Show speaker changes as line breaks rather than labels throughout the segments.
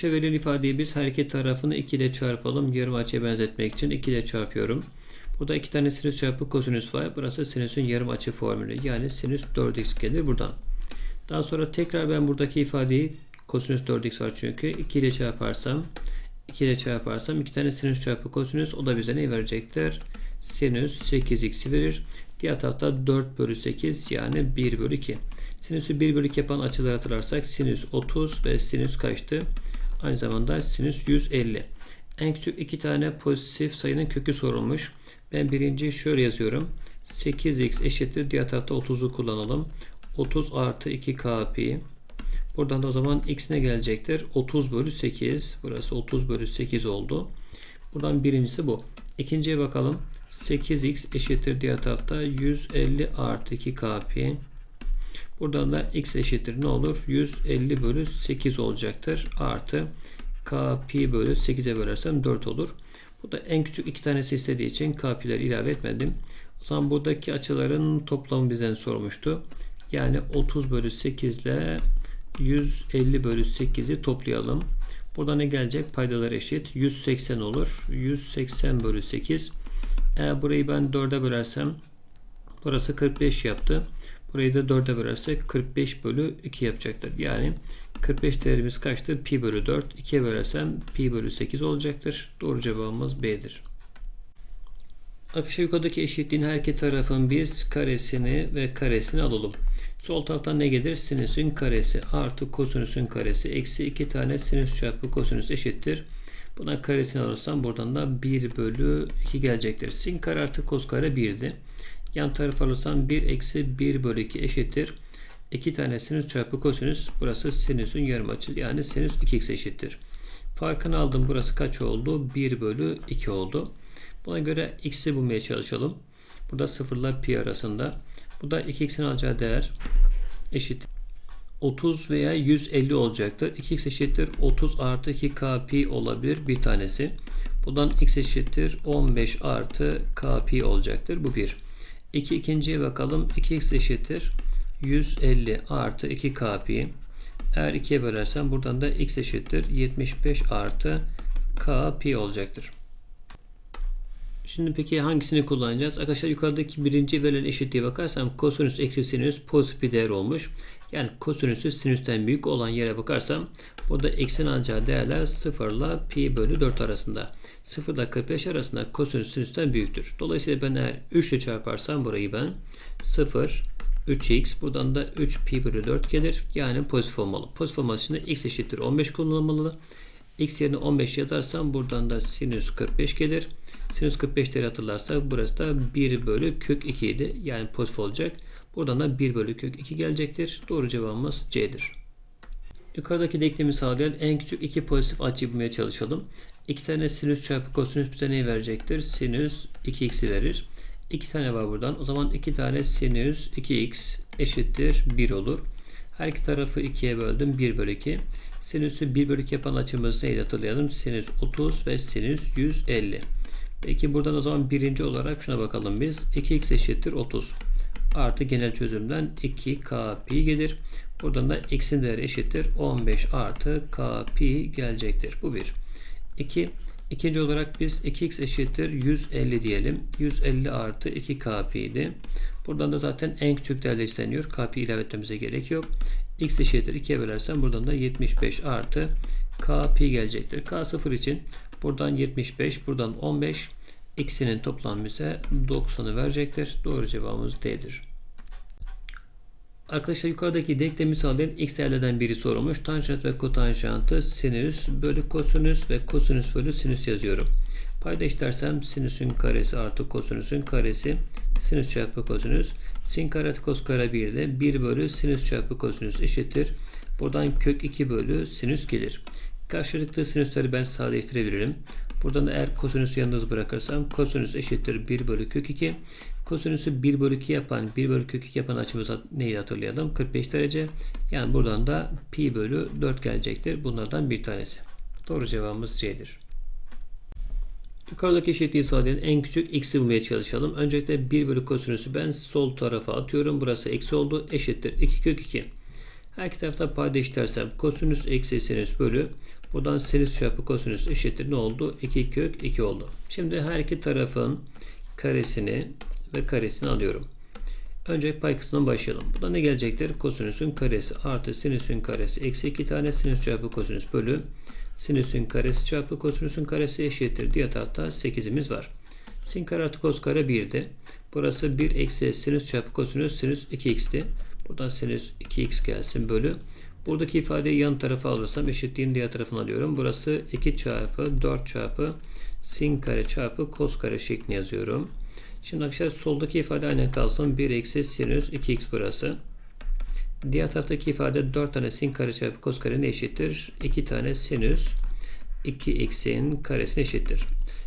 Arkadaşlar verilen ifadeyi biz iki tarafını 2 ile çarpalım. Yarım açıya benzetmek için 2 ile çarpıyorum. Burada iki tane sinüs çarpı kosinüs var. Burası sinüsün yarım açı formülü. Yani sinüs 4x gelir buradan. Daha sonra tekrar ben buradaki ifadeyi kosinüs 4x var çünkü 2 ile çarparsam 2 ile çarparsam 2 tane sinüs çarpı kosinüs o da bize ne verecektir? Sinüs 8x verir. Diğer tarafta 4 bölü 8 yani 1 bölü 2. Sinüsü 1 bölü 2 yapan açıları hatırlarsak sinüs 30 ve sinüs kaçtı? Aynı zamanda sinüs 150. En küçük iki tane pozitif sayının kökü sorulmuş. Ben birinciyi şöyle yazıyorum. 8x eşittir. Diğer tarafta 30'u kullanalım. 30 artı 2k pi. Buradan da o zaman x ne gelecektir? 30 bölü 8. Burası 30 bölü 8 oldu. Buradan birincisi bu. İkinciye bakalım. 8x eşittir diğer tarafta 150 artı 2k pi. Buradan da x eşittir ne olur? 150 bölü 8 olacaktır. Artı k pi bölü 8'e bölersem 4 olur. Bu da en küçük iki tanesi istediği için k pi'leri ilave etmedim. O zaman buradaki açıların toplamı bizden sormuştu. Yani 30 bölü 8 ile 150 bölü 8'i toplayalım. Burada ne gelecek? Paydalar eşit. 180 olur. 180 bölü 8. Eğer burayı ben 4'e bölersem burası 45 yaptı. Burayı da 4'e bölersek 45 bölü 2 yapacaktır. Yani 45 değerimiz kaçtı? Pi bölü 4. 2'ye bölersem pi bölü 8 olacaktır. Doğru cevabımız B'dir. Arkadaşlar yukarıdaki eşitliğin her iki tarafın biz karesini ve karesini alalım. Sol taraftan ne gelir? Sinüsün karesi artı kosinüsün karesi eksi 2 tane sinüs çarpı kosinüs eşittir. Buna karesini alırsam buradan da 1 bölü 2 gelecektir. Sin kare artı kos kare 1'di. Yan taraf alırsam 1 eksi 1 bölü 2 eşittir. 2 tane sinüs çarpı kosinüs. Burası sinüsün yarım açı yani sinüs 2x eşittir. Farkını aldım. Burası kaç oldu? 1 bölü 2 oldu. Buna göre x'i bulmaya çalışalım. Burada 0 ile pi arasında. Bu da 2x'in alacağı değer eşit 30 veya 150 olacaktır. 2x eşittir 30 artı 2k pi olabilir bir tanesi. Buradan x eşittir 15 artı k pi olacaktır. Bu bir. 2 ikinciye bakalım. 2x eşittir 150 artı 2k pi. Eğer 2'ye bölersem buradan da x eşittir 75 artı k pi olacaktır. Şimdi peki hangisini kullanacağız? Arkadaşlar yukarıdaki birinci verilen eşitliğe bakarsam kosinüs eksi sinüs pozitif bir değer olmuş. Yani kosinüsü sinüsten büyük olan yere bakarsam burada eksin alacağı değerler 0 ile pi bölü 4 arasında. 0 ile 45 arasında kosinüs sinüsten büyüktür. Dolayısıyla ben eğer 3 ile çarparsam burayı ben 0 3x buradan da 3 pi bölü 4 gelir. Yani pozitif olmalı. Pozitif olması için x eşittir 15 kullanılmalı. x yerine 15 yazarsam buradan da sinüs 45 gelir. Sinüs 45 değeri hatırlarsak burası da 1 bölü kök 2 idi. Yani pozitif olacak. Buradan da 1 bölü kök 2 gelecektir. Doğru cevabımız C'dir. Yukarıdaki denklemi sağlayan en küçük iki pozitif açıyı bulmaya çalışalım. İki tane sinüs çarpı kosinüs bize neyi verecektir? Sinüs 2x'i verir. İki tane var buradan. O zaman iki tane sinüs 2x eşittir 1 olur. Her iki tarafı 2'ye böldüm. 1 bölü 2. Sinüsü 1 bölü 2 yapan açımız neydi hatırlayalım. Sinüs 30 ve sinüs 150. Peki buradan o zaman birinci olarak şuna bakalım biz. 2x eşittir 30. Artı genel çözümden 2k pi gelir. Buradan da x'in değeri eşittir 15 artı k pi gelecektir. Bu bir. 2. İkinci olarak biz 2x eşittir 150 diyelim. 150 artı 2k pi idi. Buradan da zaten en küçük değerle isteniyor. k pi ilave etmemize gerek yok. x eşittir 2'ye bölersem buradan da 75 artı k pi gelecektir. k 0 için buradan 75 buradan 15 x'inin toplam bize 90'ı verecektir. Doğru cevabımız D'dir. Arkadaşlar yukarıdaki denklemi sağlayan x değerlerden biri sorulmuş. Tanjant ve kotanjantı sinüs bölü kosinüs ve kosinüs bölü sinüs yazıyorum. Payda işlersem sinüsün karesi artı kosinüsün karesi sinüs çarpı kosinüs. Sin kare artı kos kare 1 de 1 bölü sinüs çarpı kosinüs eşittir. Buradan kök 2 bölü sinüs gelir. Karşılıklı sinüsleri ben sadeleştirebilirim. Buradan da eğer kosinüsü yalnız bırakırsam kosinüs eşittir 1 bölü kök 2. Kosinüsü 1 bölü 2 yapan 1 bölü kök 2 yapan açımız neyi hatırlayalım? 45 derece. Yani buradan da pi bölü 4 gelecektir. Bunlardan bir tanesi. Doğru cevabımız C'dir. Yukarıdaki eşitliği sağlayan en küçük x'i bulmaya çalışalım. Öncelikle 1 bölü kosinüsü ben sol tarafa atıyorum. Burası eksi oldu. Eşittir 2 kök 2. Her iki tarafta payda işlersem kosinüs eksi sinüs bölü Buradan sinüs çarpı kosinüs eşittir ne oldu? 2 kök 2 oldu. Şimdi her iki tarafın karesini ve karesini alıyorum. Önce pay kısmından başlayalım. Burada ne gelecektir? Kosinüsün karesi artı sinüsün karesi eksi 2 tane sinüs çarpı kosinüs bölü sinüsün karesi çarpı kosinüsün karesi eşittir. Diğer tarafta 8'imiz var. Sin kare artı kos kare 1'di. Burası 1 eksi sinüs çarpı kosinüs sinüs 2x'ti. Buradan sinüs 2x gelsin bölü. Buradaki ifadeyi yan tarafa alırsam eşitliğin diğer tarafını alıyorum. Burası 2 çarpı 4 çarpı sin kare çarpı kos kare şeklinde yazıyorum. Şimdi arkadaşlar soldaki ifade aynen kalsın. 1 eksi sinüs 2x burası. Diğer taraftaki ifade 4 tane sin kare çarpı kos kare ne eşittir? 2 tane sinüs 2x'in karesine eşittir.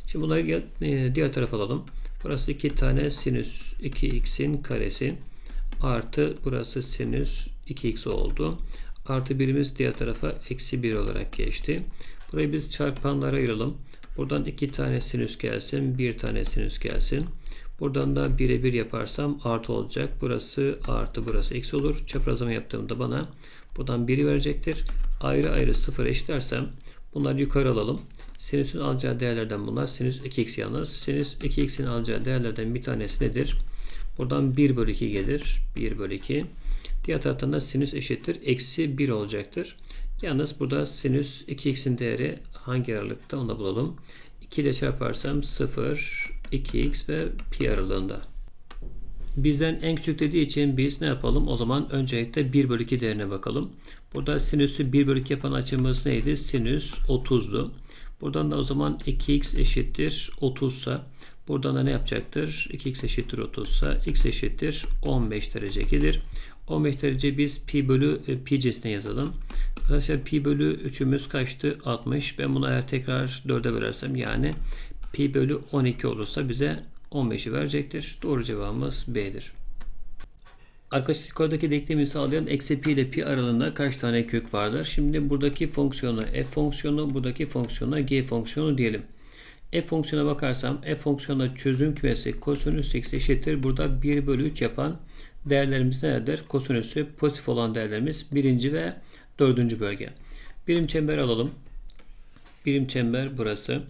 Şimdi bunları e, diğer tarafa alalım. Burası 2 tane sinüs 2x'in karesi artı burası sinüs 2x oldu. Artı birimiz diğer tarafa eksi 1 olarak geçti. Burayı biz çarpanlara ayıralım. Buradan 2 tane sinüs gelsin. 1 tane sinüs gelsin. Buradan da 1'e 1 yaparsam artı olacak. Burası artı burası eksi olur. Çaprazlama yaptığımda bana buradan 1'i verecektir. Ayrı ayrı 0 eşitlersem bunları yukarı alalım. Sinüsün alacağı değerlerden bunlar. Sinüs 2x yalnız. Sinüs 2x'in alacağı değerlerden bir tanesi nedir? Buradan 1 bölü 2 gelir. 1 bölü 2. Diğer taraftan da sinüs eşittir. Eksi 1 olacaktır. Yalnız burada sinüs 2x'in değeri hangi aralıkta onu da bulalım. 2 ile çarparsam 0, 2x ve pi aralığında. Bizden en küçük dediği için biz ne yapalım? O zaman öncelikle 1 bölü 2 değerine bakalım. Burada sinüsü 1 bölü 2 yapan açımız neydi? Sinüs 30'du. Buradan da o zaman 2x eşittir 30 ise buradan da ne yapacaktır? 2x eşittir 30 ise x eşittir 15 derece gelir. 15 derece biz pi bölü e, pi cinsine yazalım. Arkadaşlar pi bölü 3'ümüz kaçtı? 60. Ben bunu eğer tekrar 4'e bölersem yani pi bölü 12 olursa bize 15'i verecektir. Doğru cevabımız B'dir. Arkadaşlar yukarıdaki denklemi sağlayan eksi pi ile pi aralığında kaç tane kök vardır? Şimdi buradaki fonksiyonu f fonksiyonu, buradaki fonksiyona g fonksiyonu diyelim. F fonksiyona bakarsam f fonksiyonda çözüm kümesi kosinüs x eşittir. Burada 1 bölü 3 yapan değerlerimiz nelerdir? Kosinüsü pozitif olan değerlerimiz birinci ve dördüncü bölge. Birim çember alalım. Birim çember burası.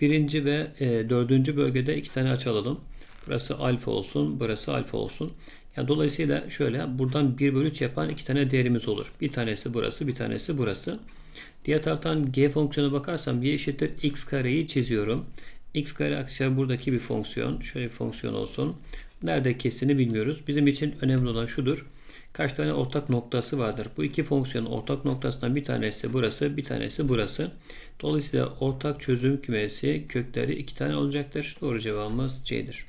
Birinci ve e, dördüncü bölgede iki tane açı alalım. Burası alfa olsun, burası alfa olsun. Yani dolayısıyla şöyle buradan 1 bölü 3 yapan iki tane değerimiz olur. Bir tanesi burası, bir tanesi burası. Diğer taraftan g fonksiyona bakarsam y eşittir x kareyi çiziyorum. x kare arkadaşlar buradaki bir fonksiyon. Şöyle bir fonksiyon olsun. Nerede kestiğini bilmiyoruz. Bizim için önemli olan şudur. Kaç tane ortak noktası vardır? Bu iki fonksiyonun ortak noktasından bir tanesi burası, bir tanesi burası. Dolayısıyla ortak çözüm kümesi kökleri iki tane olacaktır. Doğru cevabımız C'dir.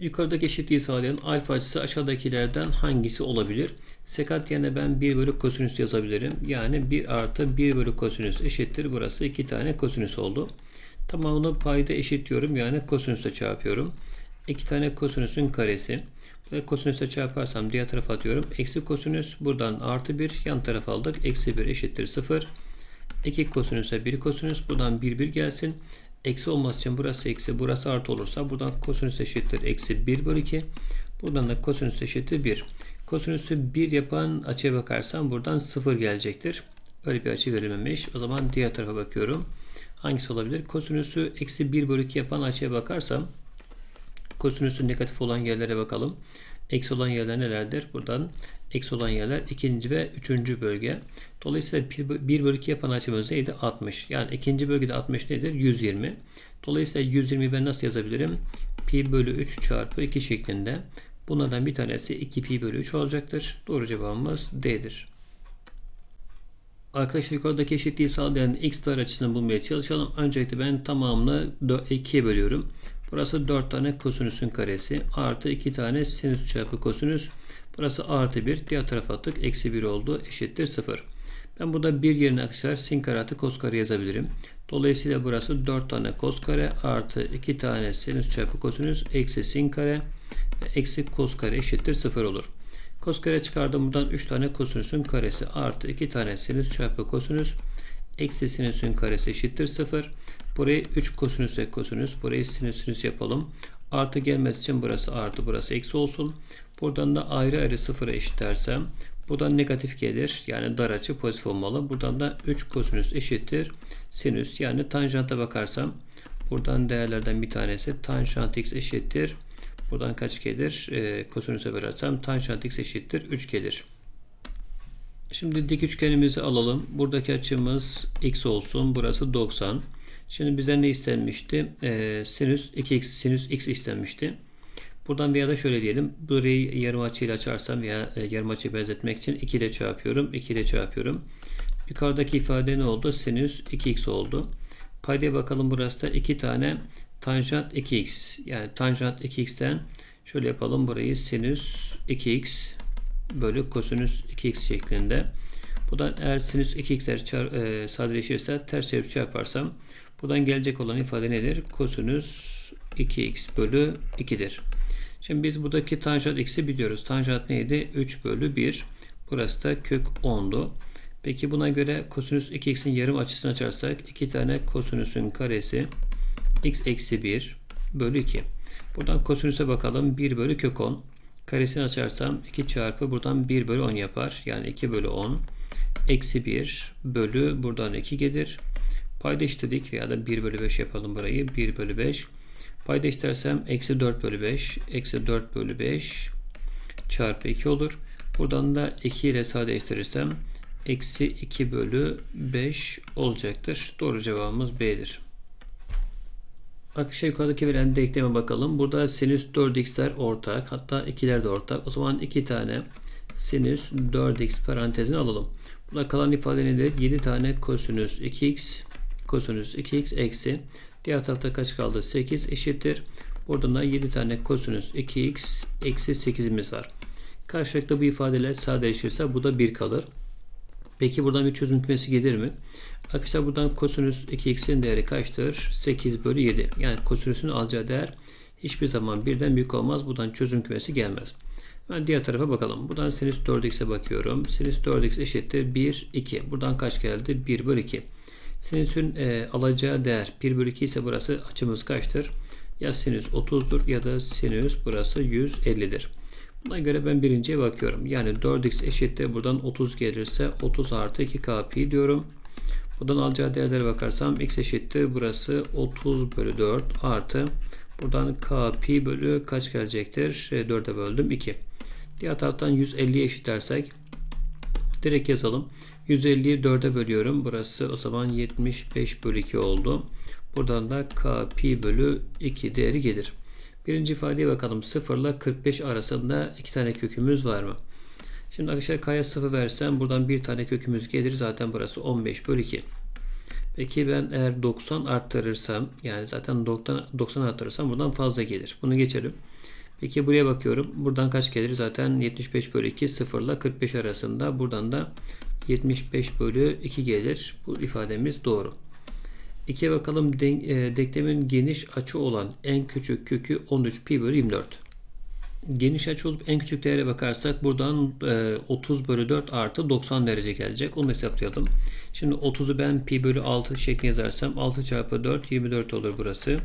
Yukarıdaki eşitliği sağlayan alfa açısı aşağıdakilerden hangisi olabilir? Sekant yerine ben 1 bölü kosinüs yazabilirim. Yani 1 artı 1 bölü kosinüs eşittir. Burası 2 tane kosinüs oldu. Tamamını payda eşitliyorum. Yani kosinüsle çarpıyorum. 2 tane kosinüsün karesi. Ve kosinüsle çarparsam diğer tarafa atıyorum. Eksi kosinüs buradan artı 1 yan tarafa aldık. Eksi 1 eşittir 0. 2 kosinüse 1 kosinüs buradan 1 1 gelsin. Eksi olması için burası eksi burası artı olursa buradan kosinüs eşittir eksi 1 bölü 2. Buradan da kosinüs eşittir 1. Kosinüsü 1 yapan açıya bakarsam buradan 0 gelecektir. Böyle bir açı verilmemiş. O zaman diğer tarafa bakıyorum. Hangisi olabilir? Kosinüsü eksi 1 bölü 2 yapan açıya bakarsam kosinüsü negatif olan yerlere bakalım. Eksi olan yerler nelerdir? Buradan eksi olan yerler ikinci ve üçüncü bölge. Dolayısıyla 1 bölü 2 yapan açımız neydi? 60. Yani ikinci bölgede 60 nedir? 120. Dolayısıyla 120 ben nasıl yazabilirim? Pi bölü 3 çarpı 2 şeklinde. Bunlardan bir tanesi 2 pi bölü 3 olacaktır. Doğru cevabımız D'dir. Arkadaşlar yukarıdaki eşitliği sağlayan x dar açısını bulmaya çalışalım. Öncelikle ben tamamını 2'ye bölüyorum. Burası 4 tane kosinüsün karesi. Artı 2 tane sinüs çarpı kosinüs. Burası artı 1. Diğer tarafa attık. Eksi 1 oldu. Eşittir 0. Ben burada 1 yerine arkadaşlar sin kare artı kos kare yazabilirim. Dolayısıyla burası 4 tane kos kare artı 2 tane sinüs çarpı kosinüs eksi sin kare eksi kos kare eşittir 0 olur. Kos kare çıkardım buradan 3 tane kosinüsün karesi artı 2 tane sinüs çarpı kosinüs eksi sinüsün karesi eşittir 0. Burayı 3 kosinüs ek kosinüs. Burayı sinüs sinüs yapalım. Artı gelmesi için burası artı burası eksi olsun. Buradan da ayrı ayrı sıfıra eşitlersem Buradan negatif gelir. Yani dar açı pozitif olmalı. Buradan da 3 kosinüs eşittir. Sinüs yani tanjanta bakarsam buradan değerlerden bir tanesi tanjant x eşittir. Buradan kaç gelir? E, kosinüse bölersem tanjant x eşittir 3 gelir. Şimdi dik üçgenimizi alalım. Buradaki açımız x olsun. Burası 90. Şimdi bizden ne istenmişti? Ee, sinüs 2x, sinüs x istenmişti. Buradan veya da şöyle diyelim. Burayı yarım açıyla açarsam veya e, yarım açıyı benzetmek için 2 ile çarpıyorum. 2 ile çarpıyorum. Yukarıdaki ifade ne oldu? Sinüs 2x oldu. Paydaya bakalım burası da 2 tane tanjant 2x. Yani tanjant 2x'ten şöyle yapalım burayı sinüs 2x bölü kosinüs 2x şeklinde. Buradan eğer sinüs 2x'ler çar, e, sadeleşirse ters çevirip çarparsam buradan gelecek olan ifade nedir? Kosinüs 2x bölü 2'dir. Şimdi biz buradaki tanjant x'i biliyoruz. Tanjant neydi? 3 bölü 1. Burası da kök 10'du. Peki buna göre kosinüs 2x'in yarım açısını açarsak 2 tane kosinüsün karesi x eksi 1 bölü 2. Buradan kosinüse bakalım. 1 bölü kök 10. Karesini açarsam 2 çarpı buradan 1 bölü 10 yapar. Yani 2 bölü 10. Eksi 1 bölü buradan 2 gelir. Payda eşitledik veya da 1 bölü 5 yapalım burayı. 1 bölü 5. Payda eşitlersem eksi 4 bölü 5. Eksi 4 bölü 5 çarpı 2 olur. Buradan da 2 ile sadeleştirirsem eksi 2 bölü 5 olacaktır. Doğru cevabımız B'dir. Arkadaşlar yukarıdaki verilen denkleme bakalım. Burada sinüs 4x'ler ortak. Hatta ikiler de ortak. O zaman iki tane sinüs 4x parantezini alalım. Burada kalan ifade nedir? 7 tane kosinüs 2x kosinüs 2x eksi. Diğer tarafta kaç kaldı? 8 eşittir. Buradan da 7 tane kosinüs 2x eksi 8'imiz var. Karşılıklı bu ifadeler sadeleşirse bu da 1 kalır. Peki buradan bir çözüm kümesi gelir mi? Arkadaşlar buradan kosinüs 2x'in değeri kaçtır? 8 bölü 7. Yani kosinüsün alacağı değer hiçbir zaman birden büyük olmaz. Buradan çözüm kümesi gelmez. Ben diğer tarafa bakalım. Buradan sinüs 4x'e bakıyorum. Sinüs 4x eşittir 1, 2. Buradan kaç geldi? 1 bölü 2. Sinüsün e, alacağı değer 1 bölü 2 ise burası açımız kaçtır? Ya sinüs 30'dur ya da sinüs burası 150'dir. Buna göre ben birinciye bakıyorum. Yani 4x eşittir. Buradan 30 gelirse 30 artı 2k pi diyorum. Buradan alacağı değerlere bakarsam x eşittir. Burası 30 bölü 4 artı buradan k pi bölü kaç gelecektir? 4'e böldüm 2. Diğer taraftan 150'ye eşitlersek direkt yazalım. 150'yi 4'e bölüyorum. Burası o zaman 75 bölü 2 oldu. Buradan da k pi bölü 2 değeri gelir. Birinci ifadeye bakalım. 0 ile 45 arasında iki tane kökümüz var mı? Şimdi arkadaşlar k'ya 0 versem buradan bir tane kökümüz gelir. Zaten burası 15 bölü 2. Peki ben eğer 90 arttırırsam yani zaten 90, 90 arttırırsam buradan fazla gelir. Bunu geçelim. Peki buraya bakıyorum. Buradan kaç gelir? Zaten 75 bölü 2 0 ile 45 arasında. Buradan da 75 bölü 2 gelir. Bu ifademiz doğru. 2'ye bakalım. E, denklemin geniş açı olan en küçük kökü 13 pi bölü 24. Geniş açı olup en küçük değere bakarsak buradan 30 bölü 4 artı 90 derece gelecek. Onu hesaplayalım. Şimdi 30'u ben pi bölü 6 şeklinde yazarsam 6 çarpı 4 24 olur burası.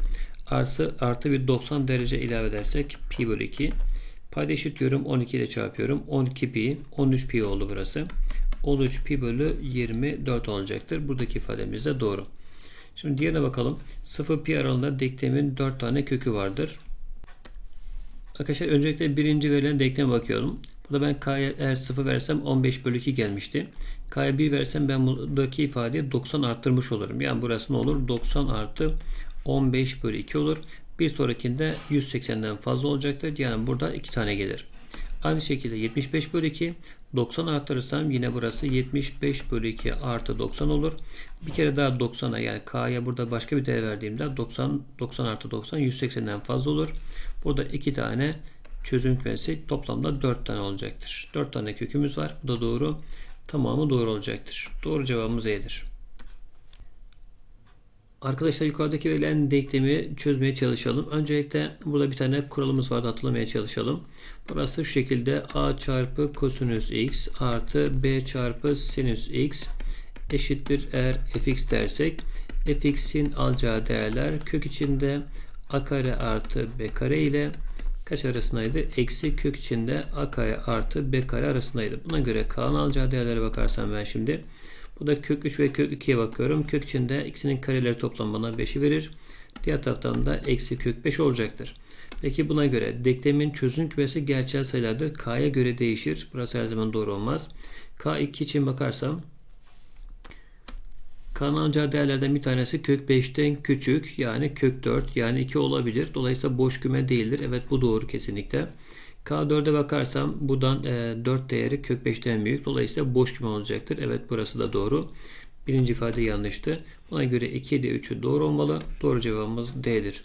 Artı, artı bir 90 derece ilave edersek pi bölü 2. Payda eşitliyorum 12 ile çarpıyorum. 12 pi 13 pi oldu burası. 13 pi bölü 24 olacaktır. Buradaki ifademiz de doğru. Şimdi diğerine bakalım. 0 pi aralığında denklemin 4 tane kökü vardır. Arkadaşlar öncelikle birinci verilen denkleme bakıyorum. Burada ben k'ya eğer 0 versem 15 bölü 2 gelmişti. K'ya 1 versem ben buradaki ifadeyi 90 arttırmış olurum. Yani burası ne olur? 90 artı 15 bölü 2 olur. Bir sonrakinde 180'den fazla olacaktır. Yani burada 2 tane gelir. Aynı şekilde 75 bölü 2 90 arttırırsam yine burası 75 bölü 2 artı 90 olur. Bir kere daha 90'a yani k'ya burada başka bir değer verdiğimde 90 90 artı 90 180'den fazla olur. Burada 2 tane çözüm kümesi toplamda 4 tane olacaktır. 4 tane kökümüz var. Bu da doğru. Tamamı doğru olacaktır. Doğru cevabımız E'dir. Arkadaşlar yukarıdaki verilen denklemi çözmeye çalışalım. Öncelikle burada bir tane kuralımız vardı hatırlamaya çalışalım. Burası şu şekilde a çarpı kosinüs x artı b çarpı sinüs x eşittir eğer fx dersek fx'in alacağı değerler kök içinde a kare artı b kare ile kaç arasındaydı? Eksi kök içinde a kare artı b kare arasındaydı. Buna göre K'nın alacağı değerlere bakarsam ben şimdi. Bu da kök 3 ve kök 2'ye bakıyorum. Kök içinde ikisinin kareleri toplam bana 5'i verir. Diğer taraftan da eksi kök 5 olacaktır. Peki buna göre denklemin çözüm kümesi gerçel sayılardır. K'ya göre değişir. Burası her zaman doğru olmaz. K2 için bakarsam K'nın alacağı değerlerden bir tanesi kök 5'ten küçük yani kök 4 yani 2 olabilir. Dolayısıyla boş küme değildir. Evet bu doğru kesinlikle. K4'e bakarsam buradan e, 4 değeri kök 5'ten büyük. Dolayısıyla boş küme olacaktır. Evet burası da doğru. Birinci ifade yanlıştı. Buna göre 2 de 3'ü doğru olmalı. Doğru cevabımız D'dir.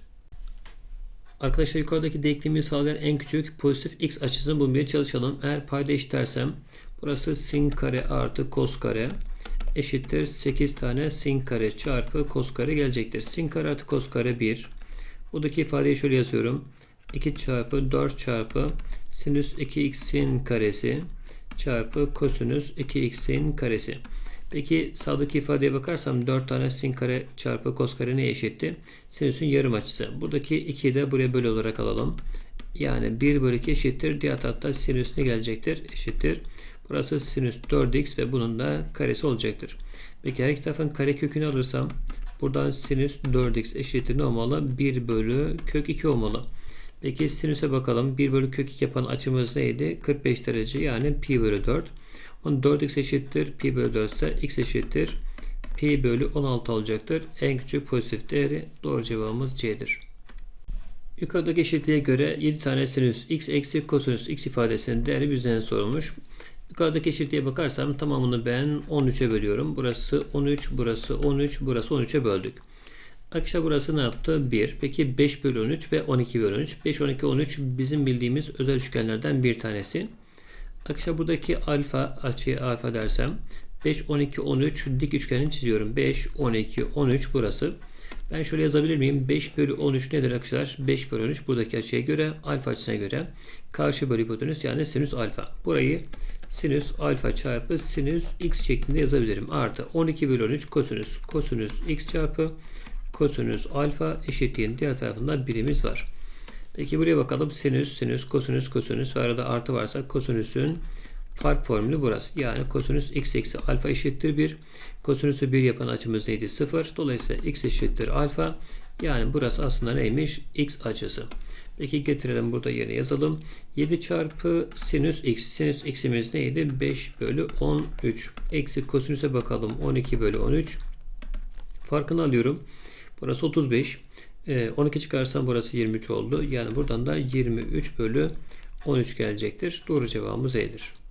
Arkadaşlar yukarıdaki denklemi sağlayan en küçük pozitif x açısını bulmaya çalışalım. Eğer payda eşitlersem burası sin kare artı kos kare eşittir 8 tane sin kare çarpı kos kare gelecektir. Sin kare artı kos kare 1. Buradaki ifadeyi şöyle yazıyorum. 2 çarpı 4 çarpı sinüs 2x sin karesi çarpı kosinüs 2x sin karesi. Peki sağdaki ifadeye bakarsam 4 tane sin kare çarpı kos kare neye eşitti? Sinüsün yarım açısı. Buradaki 2'yi de buraya bölü olarak alalım. Yani 1 bölü 2 eşittir. Diğer tarafta sinüs ne gelecektir? Eşittir. Burası sinüs 4x ve bunun da karesi olacaktır. Peki her iki tarafın kare kökünü alırsam buradan sinüs 4x eşittir ne olmalı? 1 bölü kök 2 olmalı. Peki sinüse bakalım. 1 bölü kök 2 yapan açımız neydi? 45 derece yani pi bölü 4. 4x eşittir pi bölü 4 ise x eşittir pi bölü 16 olacaktır. En küçük pozitif değeri doğru cevabımız C'dir. Yukarıdaki eşitliğe göre 7 tane sinüs x eksi kosinüs x ifadesinin değeri bizden sorulmuş. Yukarıdaki eşitliğe bakarsam tamamını ben 13'e bölüyorum. Burası 13, burası 13, burası 13'e böldük. Arkadaşlar burası ne yaptı? 1. Peki 5 bölü 13 ve 12 bölü 13. 5, 12, 13 bizim bildiğimiz özel üçgenlerden bir tanesi. Arkadaşlar buradaki alfa açıya alfa dersem 5, 12, 13 dik üçgenini çiziyorum. 5, 12, 13 burası. Ben şöyle yazabilir miyim? 5 bölü 13 nedir arkadaşlar? 5 bölü 13 buradaki açıya göre alfa açısına göre karşı bölü hipotenüs yani sinüs alfa. Burayı sinüs alfa çarpı sinüs x şeklinde yazabilirim. Artı 12 bölü 13 kosinüs kosinüs x çarpı kosinüs alfa eşitliğin diğer tarafında birimiz var. Peki buraya bakalım. Sinüs, sinüs, kosinüs, kosinüs ve arada artı varsa kosinüsün fark formülü burası. Yani kosinüs x eksi alfa eşittir 1. Kosinüsü 1 yapan açımız neydi? 0. Dolayısıyla x eşittir alfa. Yani burası aslında neymiş? x açısı. Peki getirelim burada yerine yazalım. 7 çarpı sinüs x. Sinüs x'imiz neydi? 5 bölü 13. Eksi kosinüse bakalım. 12 bölü 13. Farkını alıyorum. Burası 35. 12 çıkarsam burası 23 oldu. Yani buradan da 23 bölü 13 gelecektir. Doğru cevabımız E'dir.